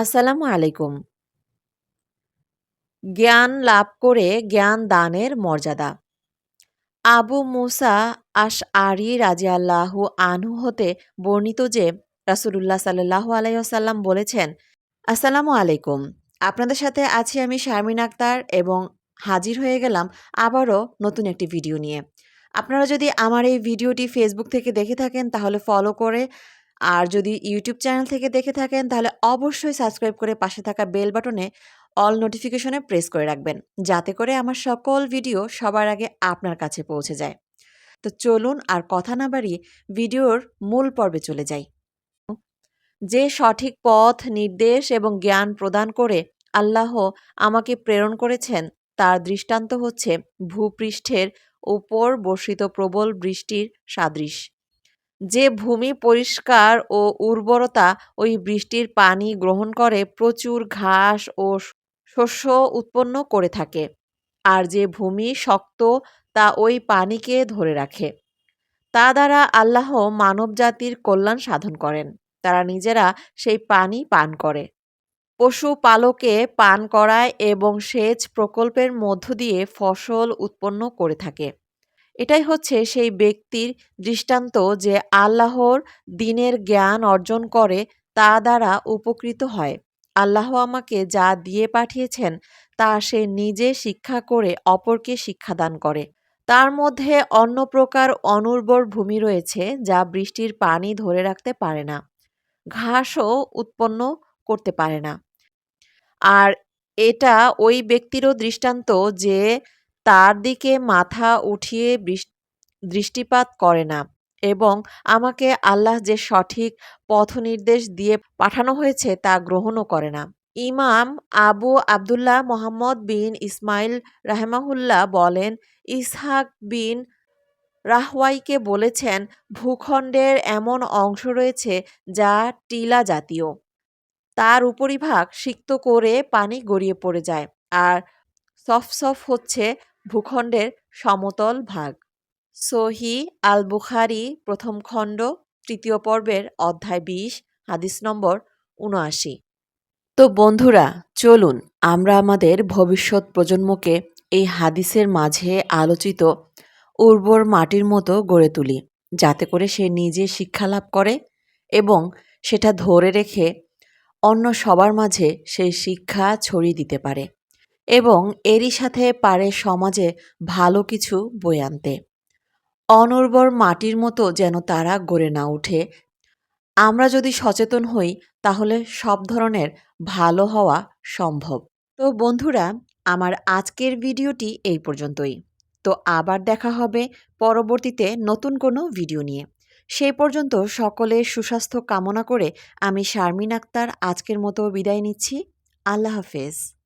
আসসালামু আলাইকুম। জ্ঞান লাভ করে জ্ঞান দানের মর্যাদা। আবু মুসা আশ আরি রাজিয়াল্লাহু আনহু হতে বর্ণিত যে রাসুলুল্লাহ সাল্লাহু আলাইসাল্লাম বলেছেন, আসসালামু আলাইকুম। আপনাদের সাথে আছি আমি শারমিন আক্তার এবং হাজির হয়ে গেলাম আবারও নতুন একটি ভিডিও নিয়ে। আপনারা যদি আমার এই ভিডিওটি ফেসবুক থেকে দেখে থাকেন তাহলে ফলো করে আর যদি ইউটিউব চ্যানেল থেকে দেখে থাকেন, তাহলে অবশ্যই সাবস্ক্রাইব করে পাশে থাকা বেল বাটনে অল নোটিফিকেশনে প্রেস করে রাখবেন, যাতে করে আমার সকল ভিডিও সবার আগে আপনার কাছে পৌঁছে যায়। তো চলুন আর কথা না বাড়িয়ে ভিডিওর মূল পর্বে চলে যাই। যে সঠিক পথ, নির্দেশ এবং জ্ঞান প্রদান করে আল্লাহ আমাকে প্রেরণ করেছেন, তার দৃষ্টান্ত হচ্ছে ভূপৃষ্ঠের উপর বর্ষিত প্রবল বৃষ্টির সাদৃশ। যে ভূমি পরিষ্কার ও উর্বরতা ওই বৃষ্টির পানি গ্রহণ করে প্রচুর ঘাস ও শস্য উৎপন্ন করে থাকে। আর যে ভূমি শক্ত, তা ওই পানিকে ধরে রাখে। তা দ্বারা আল্লাহ মানবজাতির কল্যাণ সাধন করেন। তারা নিজেরা সেই পানি পান করে। পশুপালকে পান করায় এবং সেচ প্রকল্পের মধ্য দিয়ে ফসল উৎপন্ন করে থাকে। এটাই হচ্ছে সেই ব্যক্তির দৃষ্টান্ত যে আল্লাহর দিনের জ্ঞান অর্জন করে তা দ্বারা উপকৃত হয়। আল্লাহ আমাকে যা দিয়ে পাঠিয়েছেন, তা সে নিজে শিক্ষা করে অপরকে শিক্ষাদান করে। তার মধ্যে অন্য প্রকার অনুর্বর ভূমি রয়েছে যা বৃষ্টির পানি ধরে রাখতে পারে না, ঘাসও উৎপন্ন করতে পারে না। আর এটা ওই ব্যক্তিরও দৃষ্টান্ত যে তার দিকে মাথা উঠিয়ে দৃষ্টিপাত করে না এবং আমাকে আল্লাহ যে সঠিক পথনির্দেশ দিয়ে পাঠানো হয়েছে তা গ্রহণও করে না। ইমাম আবু আবদুল্লাহ মোহাম্মদ বিন ইসমাইল রাহমাহুল্লাহ বলেন, ইসহাক বিন রাহওয়াইকে বলেছেন, ভূখণ্ডের এমন অংশ রয়েছে যা টিলা জাতীয়। তার উপরিভাগ সিক্ত করে পানি গড়িয়ে পড়ে যায়, আর সফ সফ হচ্ছে ভূখণ্ডের সমতল ভাগ। সহি আল বুখারি প্রথম খণ্ড, তৃতীয় পর্বের অধ্যায় বিশ, হাদিস নম্বর উনআশি তো বন্ধুরা, চলুন আমরা আমাদের ভবিষ্যৎ প্রজন্মকে এই হাদিসের মাঝে আলোচিত উর্বর মাটির মতো গড়ে তুলি, যাতে করে সে নিজে শিক্ষা লাভ করে এবং সেটা ধরে রেখে অন্য সবার মাঝে সেই শিক্ষা ছড়িয়ে দিতে পারে। এবং এরই সাথে পারে সমাজে ভালো কিছু বয়ে আনতে। অনুর্বর মাটির মতো যেন তারা গড়ে না ওঠে। আমরা যদি সচেতন হই, তাহলে সব ধরনের ভালো হওয়া সম্ভব। তো বন্ধুরা, আমার আজকের ভিডিওটি এই পর্যন্তই। তো আবার দেখা হবে পরবর্তীতে নতুন কোনো ভিডিও নিয়ে। সেই পর্যন্ত সকলের সুস্বাস্থ্য কামনা করে আমি শারমিন আক্তার আজকের মতো বিদায় নিচ্ছি। আল্লাহ হাফেজ।